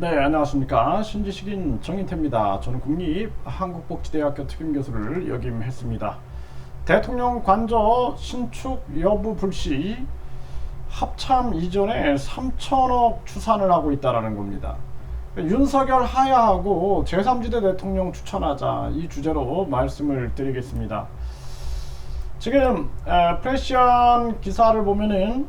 네, 안녕하십니까. 신지식인 정인태입니다. 저는 국립한국복지대학교 특임교수를 역임했습니다. 대통령 관저 신축 여부 불시 합참 이전에 3천억 추산을 하고 있다는 겁니다. 윤석열 하야하고 제3지대 대통령 추천하자 이 주제로 말씀을 드리겠습니다. 지금 에, 프레시안 기사를 보면은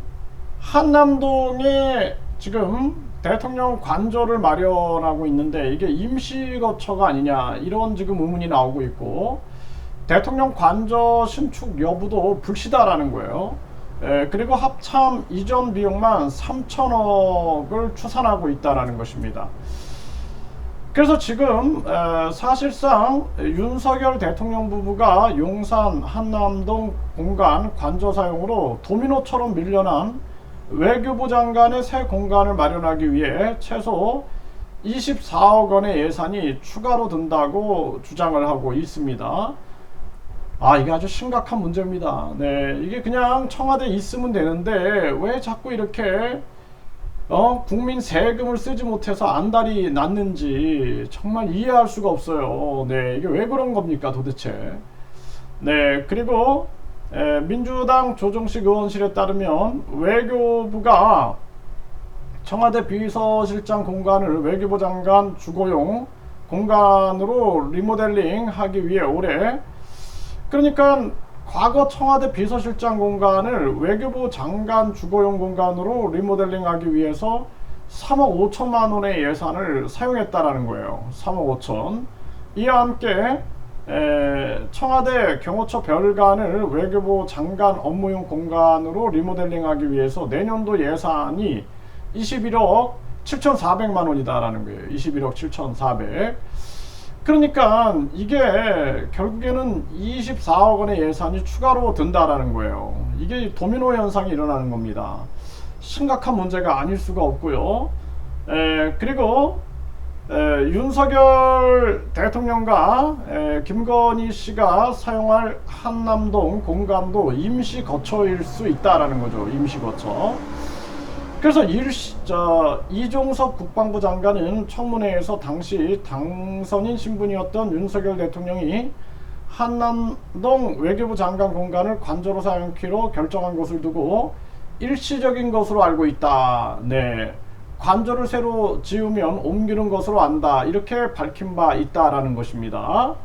한남동에 지금 대통령 관저를 마련하고 있는데 이게 임시 거처가 아니냐 이런 지금 의문이 나오고 있고 대통령 관저 신축 여부도 불시다라는 거예요. 에, 그리고 합참 이전 비용만 3천억을 추산하고 있다라는 것입니다. 그래서 지금 에, 사실상 윤석열 대통령 부부가 용산 한남동 공간 관저 사용으로 도미노처럼 밀려난 외교부 장관의 새 공간을 마련하기 위해 최소 24억 원의 예산이 추가로 든다고 주장을 하고 있습니다. 아, 이게 아주 심각한 문제입니다. 네, 이게 그냥 청와대 있으면 되는데 왜 자꾸 이렇게 어, 국민 세금을 쓰지 못해서 안달이 났는지 정말 이해할 수가 없어요. 네, 이게 왜 그런 겁니까 도대체? 네, 그리고 에, 민주당 조정식 의원실에 따르면 외교부가 청와대 비서실장 공간을 외교부 장관 주거용 공간으로 리모델링 하기 위해 올해 그러니까 과거 청와대 비서실장 공간을 외교부 장관 주거용 공간으로 리모델링 하기 위해서 3억 5천만 원의 예산을 사용했다라는 거예요. 3억 5천. 이와 함께 에, 청와대 경호처 별관을 외교부 장관 업무용 공간으로 리모델링하기 위해서 내년도 예산이 21억 7,400만 원이다라는 거예요. 21억 7,400. 그러니까 이게 결국에는 24억 원의 예산이 추가로 든다라는 거예요. 이게 도미노 현상이 일어나는 겁니다. 심각한 문제가 아닐 수가 없고요. 에, 그리고 에, 윤석열 대통령과 에, 김건희 씨가 사용할 한남동 공간도 임시 거처일 수 있다라는 거죠. 임시 거처. 그래서 일시, 저, 이종섭 국방부 장관은 청문회에서 당시 당선인 신분이었던 윤석열 대통령이 한남동 외교부 장관 공간을 관저로 사용키로 결정한 것을 두고 일시적인 것으로 알고 있다. 네. 관저를 새로 지으면 옮기는 것으로 안다. 이렇게 밝힌 바 있다라는 것입니다.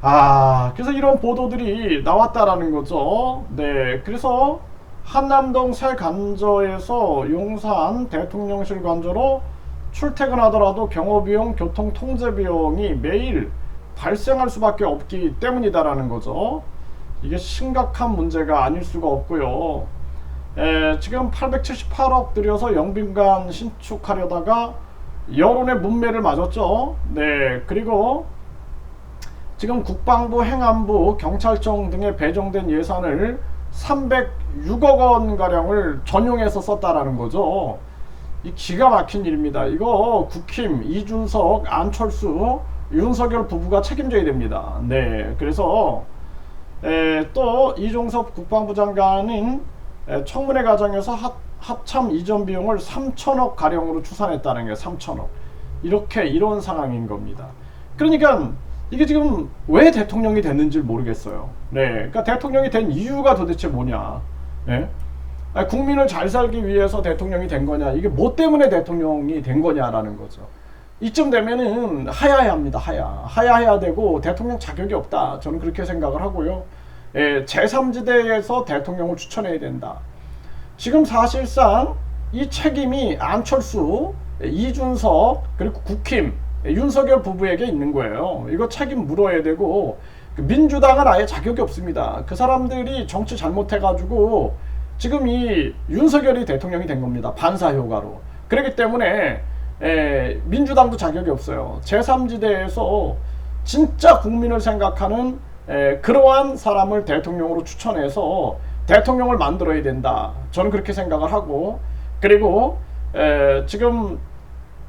아, 그래서 이런 보도들이 나왔다라는 거죠. 네. 그래서 한남동 새 관저에서 용산 대통령실 관저로 출퇴근하더라도 경호비용, 교통 통제 비용이 매일 발생할 수밖에 없기 때문이다라는 거죠. 이게 심각한 문제가 아닐 수가 없고요. 에, 지금 878억 들여서 영빈관 신축하려다가 여론의 문매를 맞았죠. 네, 그리고 지금 국방부, 행안부, 경찰청 등에 배정된 예산을 306억 원 가량을 전용해서 썼다라는 거죠. 이 기가 막힌 일입니다. 이거 국힘 이준석, 안철수, 윤석열 부부가 책임져야 됩니다. 네, 그래서 에, 또 이종섭 국방부 장관은 에, 청문회 과정에서 합, 합참 이전 비용을 3천억 가량으로 추산했다는 게 3천억. 이렇게 이런 상황인 겁니다. 그러니까 이게 지금 왜 대통령이 됐는지 모르겠어요. 네, 그러니까 대통령이 된 이유가 도대체 뭐냐? 네? 아니, 국민을 잘 살기 위해서 대통령이 된 거냐? 이게 뭐 때문에 대통령이 된 거냐라는 거죠. 이쯤 되면은 하야해야 합니다. 하야. 하야해야 되고 대통령 자격이 없다. 저는 그렇게 생각을 하고요. 예, 제3지대에서 대통령을 추천해야 된다. 지금 사실상 이 책임이 안철수, 이준석, 그리고 국힘, 윤석열 부부에게 있는 거예요. 이거 책임 물어야 되고 그 민주당은 아예 자격이 없습니다. 그 사람들이 정치 잘못해가지고 지금 이 윤석열이 대통령이 된 겁니다. 반사 효과로. 그렇기 때문에 에, 민주당도 자격이 없어요. 제3지대에서 진짜 국민을 생각하는 에, 그러한 사람을 대통령으로 추천해서 대통령을 만들어야 된다. 저는 그렇게 생각을 하고 그리고 에, 지금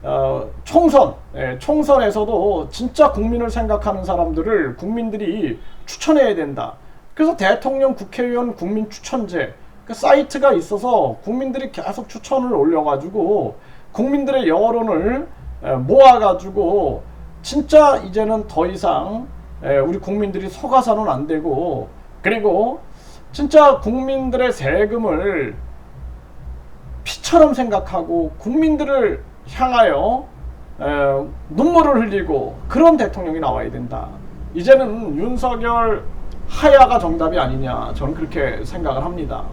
어, 총선, 예, 총선에서도 진짜 국민을 생각하는 사람들을 국민들이 추천해야 된다. 그래서 대통령, 국회의원, 국민 추천제 그 사이트가 있어서 국민들이 계속 추천을 올려가지고 국민들의 여론을 에, 모아가지고 진짜 이제는 더 이상 에, 우리 국민들이 속아서는 안 되고 그리고 진짜 국민들의 세금을 피처럼 생각하고 국민들을 향하여 에, 눈물을 흘리고 그런 대통령이 나와야 된다. 이제는 윤석열 하야가 정답이 아니냐 저는 그렇게 생각을 합니다.